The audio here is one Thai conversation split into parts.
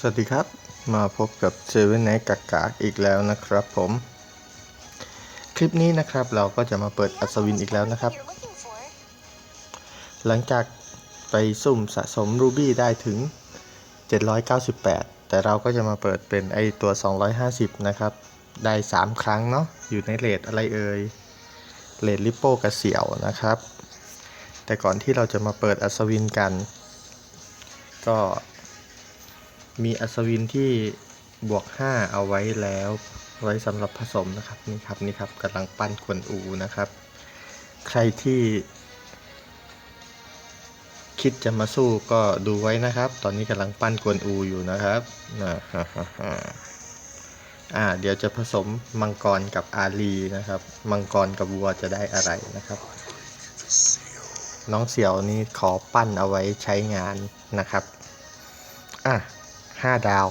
สวัสดีครับ มาพบกับเซเว่นไนกักกากอีกแล้วนะครับผม คลิปนี้นะครับเราก็จะมาเปิดอัศวินอีกแล้วนะครับ หลังจากไปซุ่มสะสมรูบี้ได้ถึง 798 แต่เราก็จะมาเปิดเป็นไอตัว 250 นะครับ ได้ 3 ครั้งเนาะอยู่ในเลทอะไรเอ่ยเลทลิปโป้กับเสี่ยวนะครับ แต่ก่อนที่เราจะมาเปิดอัศวินกัน ก็ มีอัศวินที่บวก 5 เอาไว้แล้วไว้สำหรับผสมนะครับนี่ครับนี่ครับกำลังปั้นกวนอูนะครับ ใครที่คิดจะมาสู้ก็ดูไว้นะครับ ตอนนี้กำลังปั้นกวนอูอยู่นะครับอ่าฮ่าฮ่าฮ่าอ่าเดี๋ยวจะผสมมังกรกับอาลีนะครับ มังกรกับวัวจะได้อะไรนะครับ น้องเสี่ยวนี่ขอปั้นเอาไว้ใช้งานนะครับ อะ ห้าดาว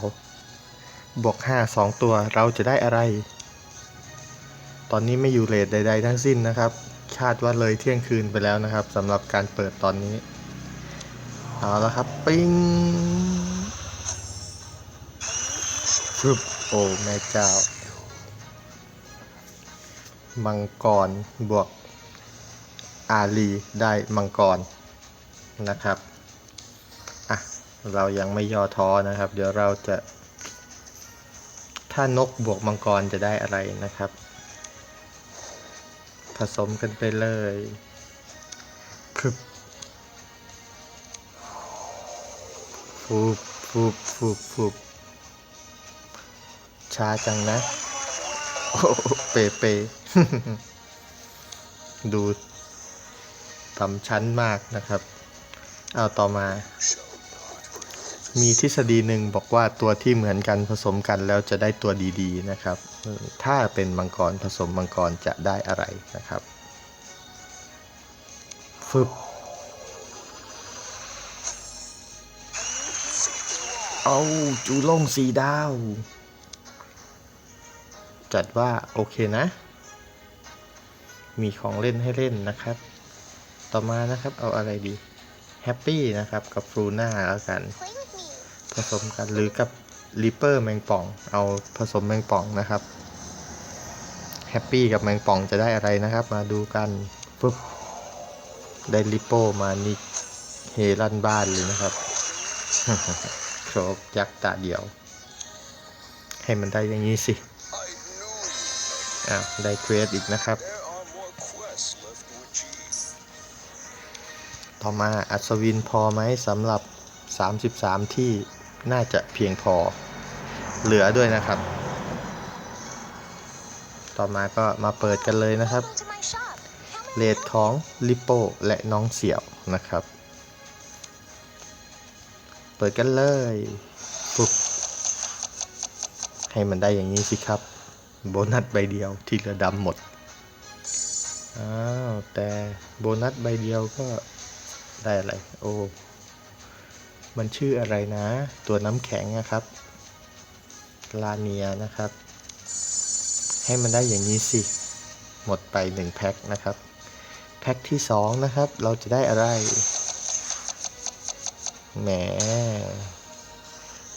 บวกห้าสองตัวเราจะได้อะไร ตอนนี้ไม่อยู่เลทใด ๆ ทั้งสิ้นนะครับ คาดว่าเลยเที่ยงคืนไปแล้วนะครับสำหรับการเปิดตอนนี้ เอาละครับ ปิ้งฟึบโอ้แม่เจ้า มังกรบวกอาลีได้มังกรนะครับ เรายังไม่ย่อท้อนะครับ เดี๋ยวเราจะ ถ้านกบวกมังกรจะได้อะไรนะครับ ผสมกันไปเลยคึบฟูบฟูบฟูบฟูบช้าจังนะ โอ้โหเปเปดูต่ำชั้นมากนะครับ เอาต่อมา มีทฤษฎีหนึ่งบอกว่าตัวที่เหมือนกันผสมกันแล้วจะได้ตัวดีๆนะครับ ถ้าเป็นมังกรผสมมังกรจะได้อะไรนะครับฟึบเอาจูลงสีดาว จัดว่าโอเคนะ มีของเล่นให้เล่นนะครับ ต่อมานะครับเอาอะไรดีแฮปปี้นะครับกับฟรูน่าแล้วกัน ผสมกันหรือกับริเปอร์แมงป่อง เอาผสมแมงป่องนะครับแฮปปี้กับแมงป่องจะได้อะไรนะครับ มาดูกันปุ๊บได้ริปโป้มานี่เฮลั่นบ้านเลยนะครับครบยักษ์ตาเดียว ให้มันได้อย่างนี้สิอ้าวได้เควสอีกนะครับ ต่อมาอัศวินพอไหมสำหรับ 33 ที่ น่าจะเพียงพอเหลือด้วยนะครับ ต่อมาก็มาเปิดกันเลยนะครับเล may I ด help ของลิปโปและน้องเสี่ยวนะครับ เปิดกันเลยปุ๊บให้มันได้อย่างนี้สิครับ โบนัสใบเดียวที่เหลือดำหมดอ้าวแต่โบนัสใบเดียวก็ได้อะไร โอ้ มันชื่ออะไรนะ ตัวน้ำแข็งนะครับลาเนียนะครับ ให้มันได้อย่างนี้สิ หมดไปหนึ่งแพ็คนะครับ แพ็คที่สองนะครับ เราจะได้อะไรแหม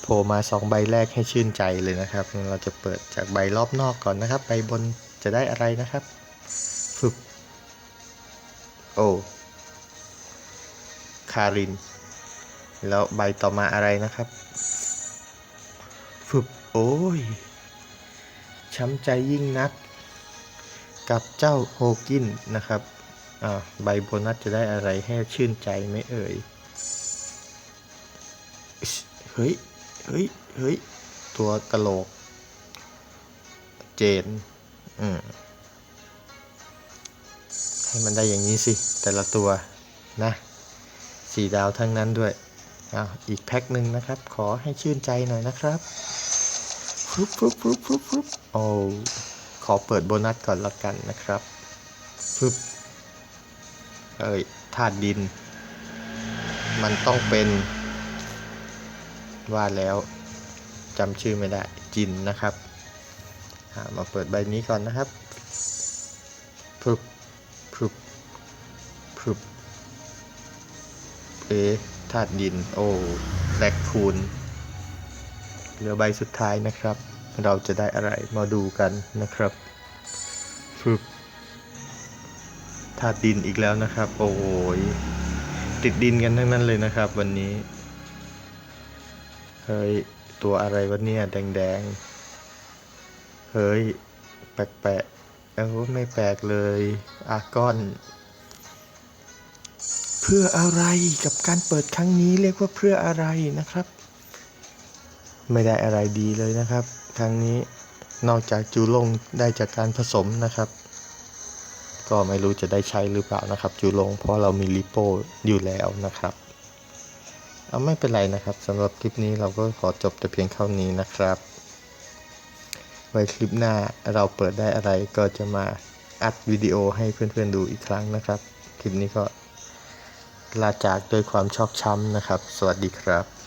โผล่มาสองใบแรกให้ชื่นใจเลยนะครับ เราจะเปิดจากใบรอบนอกก่อนนะครับ ใบบนจะได้อะไรนะครับฟึบโอคาริน แล้วใบต่อมาอะไรนะครับฟึบโอ้ย ช้ำใจยิ่งนัก กับเจ้าโฮกินนะครับอ่าใบโบนัสจะได้อะไรให้ชื่นใจไหมเอ่ย เฮ้ย เฮ้ย เฮ้ย ตัวกะโหลก เจน อืม ให้มันได้อย่างนี้สิ แต่ละตัวนะ สีดาวทั้งนั้นด้วย อ้าวอีกแพ็คหนึ่งนะครับ ขอให้ชื่นใจหน่อยนะครับฟึบฟึบฟึบฟึบฟึบโอ้ขอเปิดโบนัสก่อนละกันนะครับฟึบเอ้ยธาตุดิน มันต้องเป็น ว่าแล้วจำชื่อไม่ได้ จินนะครับามาเปิดใบนี้ก่อนนะครับพรึบพรึบพรึบเอะ ธาตุดิน โอ้แลกคูนเหลือใบสุดท้ายนะครับ เราจะได้อะไรมาดูกันนะครับฟึบธาตุดินอีกแล้วนะครับ โอ้ยติดดินกันทั้งนั้นเลยนะครับ วันนี้เฮ้ยตัวอะไรวะเนี่ยแดงๆเฮ้ยแปลกๆเอ้าไม่แปลกเลยอากอน พื่ออะไรกับการเปิดครั้งนี้เรียกว่าเพื่ออะไรนะครับ ไม่ได้อะไรดีเลยนะครับ ครั้งนี้นอกจากจูลงได้จากการผสมนะครับ ก็ไม่รู้จะได้ใช้หรือเปล่านะครับ จูลงเพราะเรามีลิโปอยู่แล้วนะครับ เอาไม่เป็นไรนะครับสำหรับคลิปนี้เราก็ขอจบแต่เพียงเท่านี้นะครับ ไว้คลิปหน้าเราเปิดได้อะไรก็จะมาอัดวิดีโอให้เพื่อนๆดูอีกครั้งนะครับ คลิปนี้ก็ ลาจากด้วยความชอกช้ำนะครับ สวัสดีครับ